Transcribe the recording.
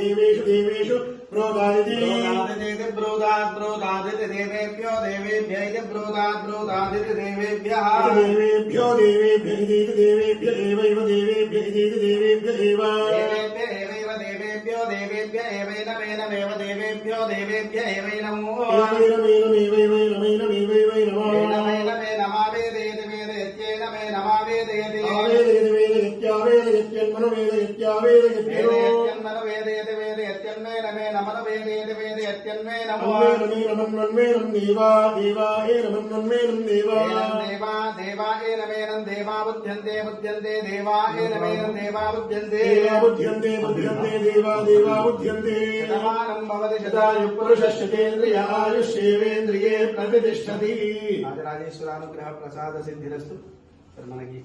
దేవేషు ప్రోదా ప్రోదా దేవేషు దేవేషు ప్రోదాదిదేతి ప్రోదా దేవేషు దేవేషు ప్రోదాదిది బ్రోదాదితి బ్రోదాత్ బ్రోదాదితి దేవేభ్యో. దేవేభ్య ఇది బ్రోదాత్ బ్రోదాదితి దేవేభ్యః దేవేభ్యో దేవేభ్య ఇదేతి దేవేభ్య ఏవైవ దేవేభ్య ఇదేతి దేవేభ్య ఏవ దేవేభ్య ఏవైవ దేవేభ్యో దేవేభ్య ఏవైనమేనమేవ దేవేభ్యో దేవేభ్య ఏవైనమో ఏవైనమేనమేవైనమేనమేవైవై నమన దేవా దేవా దేవా. దేవా శతమానం భవతి శతాయు ప్రతిష్టతి. రాజరాజేశ్వరానుగ్రహ ప్రసాద సిద్ధిరస్తు. మనకి